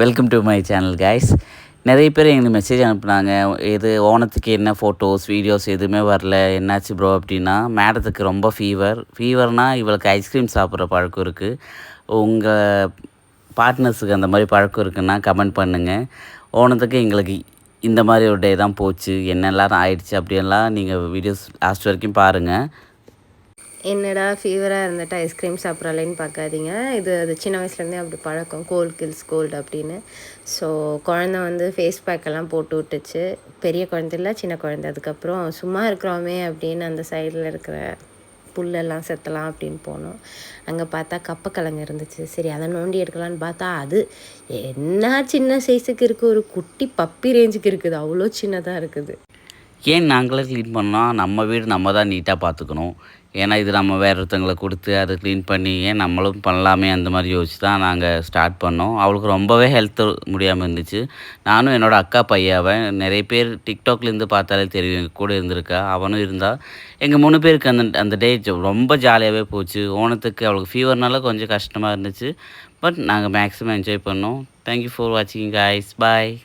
Welcome to my channel guys நிறைய பேர் எங்களுக்கு மெசேஜ் அனுப்புனாங்க. இது ஓணத்துக்கு என்ன ஃபோட்டோஸ் வீடியோஸ் எதுவுமே வரல. என்னாச்சு ப்ரோ அப்படின்னா மேடத்துக்கு ரொம்ப ஃபீவர் ஃபீவர்னால் இவளுக்கு ஐஸ்கிரீம் சாப்பிட்ற பழக்கம் இருக்குது உங்கள் பார்ட்னர்ஸுக்கு அந்த மாதிரி பழக்கம் இருக்குன்னா கமெண்ட் பண்ணுங்கள் ஓணத்துக்கு எங்களுக்கு இந்த மாதிரி ஒரு டே தான் போச்சு. என்னெல்லாம் ஆயிடுச்சு அப்படியெல்லாம் நீங்கள் வீடியோஸ் லாஸ்ட் வரைக்கும் பாருங்கள் என்னடா ஃபீவராக இருந்துட்டு ஐஸ்கிரீம் சாப்பிட்றாளேன்னு பார்க்காதீங்க. இது அது சின்ன வயசுலேருந்தே அப்படி பழக்கம். கோல்டு கில்ஸ் கோல்டு அப்படின்னு. ஸோ குழந்த வந்து ஃபேஸ் பேக்கெல்லாம் போட்டு விட்டுச்சு. பெரிய குழந்தை இல்லை சின்ன குழந்தை. அதுக்கப்புறம் சும்மா இருக்கிறோமே அப்படின்னு அந்த சைடில் இருக்கிற புல்லெல்லாம் செத்தலாம் அப்படின்னு போனோம். அங்கே பார்த்தா கப்பக்கிழங்கு இருந்துச்சு. சரி அதை நோண்டி எடுக்கலான்னு பார்த்தா அது என்ன சின்ன சைஸுக்கு இருக்குது ஒரு குட்டி பப்பி ரேஞ்சுக்கு இருக்குது. அவ்வளோ சின்னதாக இருக்குது. ஏன் நாங்களே க்ளீன் பண்ணோம்? நம்ம வீடு நம்ம தான் நீட்டாக பார்த்துக்கணும். ஏன்னா இது நம்ம வேறு ஒருத்தங்களை கொடுத்து அதை க்ளீன் பண்ணி ஏன் நம்மளும் பண்ணலாமே அந்த மாதிரி யோசிச்சு தான் நாங்கள் ஸ்டார்ட் பண்ணோம். அவளுக்கு ரொம்பவே ஹெல்த் முடியாமல் இருந்துச்சு. நானும் என்னோடய அக்கா பையாவன் நிறைய பேர் டிக்டாக்லேருந்து பார்த்தாலே தெரியும் எங்கள் கூட இருந்திருக்கா. அவனும் இருந்தால் எங்கள் மூணு பேருக்கு அந்த அந்த டே ரொம்ப ஜாலியாகவே போச்சு. ஓணத்துக்கு அவளுக்கு ஃபீவர்னால கொஞ்சம் கஷ்டமாக இருந்துச்சு. பட் நாங்கள் மேக்ஸிமம் என்ஜாய் பண்ணோம். தேங்க்யூ ஃபார் வாட்சிங் காய்ஸ் பாய்